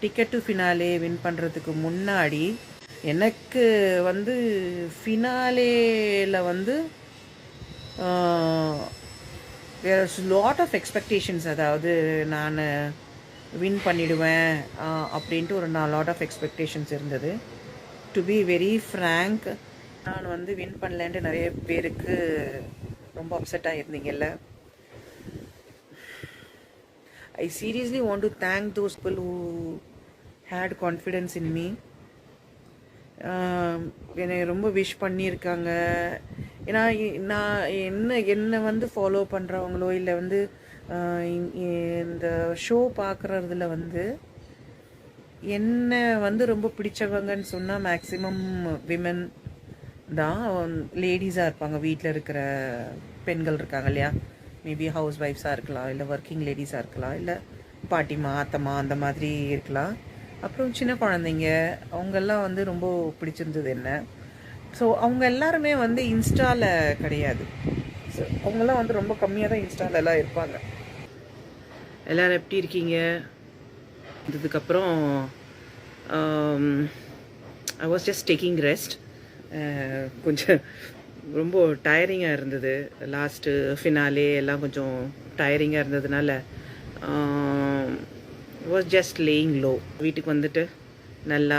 Ticket to finale win பண்ணுறதுக்கு முன்னாடி எனக்கு வந்து ஃபினாலேயில் வந்து வேர் லாட் ஆஃப் எக்ஸ்பெக்டேஷன்ஸ் அதாவது நான் வின் பண்ணிடுவேன் அப்படின்ட்டு ஒரு நான் லாட் ஆஃப் எக்ஸ்பெக்டேஷன்ஸ் இருந்தது. டு பி வெரி ஃப்ரேங்க் நான் வந்து வின் பண்ணலன்ட்டு நிறைய பேருக்கு ரொம்ப அப்செட்டாக இருந்தீங்கல்ல I seriously want to thank those people who had confidence in me என்னை ரொம்ப விஷ் பண்ணியிருக்காங்க. ஏன்னா நான் என்ன என்னை வந்து ஃபாலோ பண்ணுறவங்களோ இல்லை வந்து இந்த ஷோ பார்க்குறதுல வந்து என்ன வந்து ரொம்ப பிடிச்சவங்கன்னு சொன்னால் மேக்ஸிமம் விமன் தான். லேடிஸாக இருப்பாங்க. வீட்டில் இருக்கிற பெண்கள் இருக்காங்க இல்லையா? மேபி ஹவுஸ் ஒய்ஃப்ஸாக இருக்கலாம் இல்லை ஒர்க்கிங் லேடிஸாக இருக்கலாம் இல்லை பாட்டிமா அத்தம்மா அந்த மாதிரி இருக்கலாம். அப்புறம் சின்ன குழந்தைங்க அவங்கெல்லாம் வந்து ரொம்ப பிடிச்சிருந்தது என்ன? ஸோ அவங்க எல்லாருமே வந்து இன்ஸ்டாவில் கிடையாது. ஸோ அவங்கெல்லாம் வந்து ரொம்ப கம்மியாக தான் இன்ஸ்டாவில் எல்லாம் இருப்பாங்க. எல்லோரும் எப்படி இருக்கீங்க? இதுக்கப்புறம் I was just taking rest கொஞ்சம் ரொம்ப டயரிங்காக இருந்தது. லாஸ்ட்டு ஃபினாலே எல்லாம் கொஞ்சம் டயரிங்காக இருந்ததுனால um, was just laying low வீட்டுக்கு வந்துட்டு நல்லா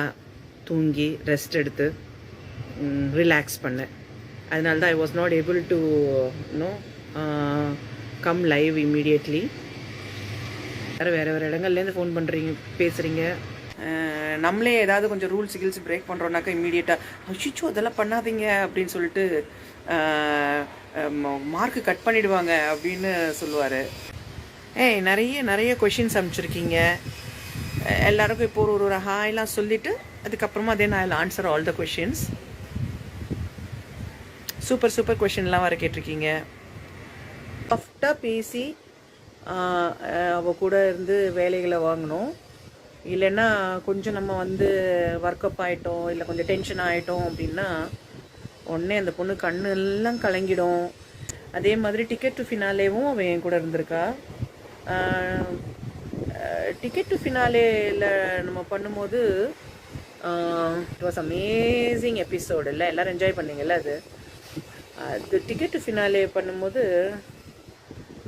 தூங்கி ரெஸ்ட் எடுத்து ரிலாக்ஸ் பண்ணேன். அதனால தான் I was not able to no come live immediately வேறு வேறு வேறு இடங்கள்லேருந்து ஃபோன் பண்ணுறீங்க பேசுகிறீங்க நம்மளே ஏதாவது கொஞ்சம் ரூல்ஸ் கில்ஸ் பிரேக் பண்ணுறோன்னாக்கா இம்மீடியட்டாக அச்சிச்சோ அதெல்லாம் பண்ணாதீங்க அப்படின்னு சொல்லிட்டு மார்க்கு கட் பண்ணிவிடுவாங்க அப்படின்னு சொல்லுவார். ஏய் நிறைய நிறைய கொஷின்ஸ் அனுப்பிச்சிருக்கீங்க. எல்லாருக்கும் இப்போ ஒரு ஒரு ஹாய்லாம் சொல்லிவிட்டு அதுக்கப்புறமா அதே நான் answer all the questions super super கொஷின்லாம் வர கேட்டிருக்கீங்க. சாஃப்டாக பேசி அவள் கூட இருந்து வேலைகளை வாங்கணும். இல்லைன்னா கொஞ்சம் நம்ம வந்து ஒர்க்கப் ஆகிட்டோம் இல்லை கொஞ்சம் டென்ஷன் ஆகிட்டோம் அப்படின்னா உடனே அந்த பொண்ணு கண்ணு எல்லாம் கலங்கிடும். அதே மாதிரி டிக்கெட் டு ஃபினாலேவும் அவன் என் கூட இருந்திருக்கா. டிக்கெட் டு ஃபினாலேயில் நம்ம பண்ணும்போது இட் வாஸ் அமேசிங் எபிசோடு இல்லை எல்லோரும் என்ஜாய் பண்ணீங்கல்ல அது? அது டிக்கெட் டு ஃபினாலே பண்ணும்போது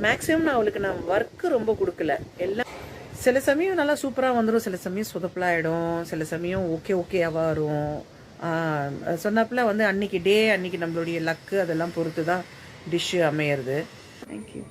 மேக்ஸிமம் நான் அவளுக்கு நான் ஒர்க்கு ரொம்ப கொடுக்கல. எல்லாம் சில சமயம் நல்லா சூப்பராக வந்துடும் சில சமயம் சொதப்பலாயிடும் சில சமயம் ஓகே ஓகேவா வரும். சொன்னாப்புல வந்து அன்னைக்கு டே அன்னைக்கு நம்மளுடைய லக்கு அதெல்லாம் பொறுத்து தான் டிஷ்ஷு அமையிறது தேங்க்யூ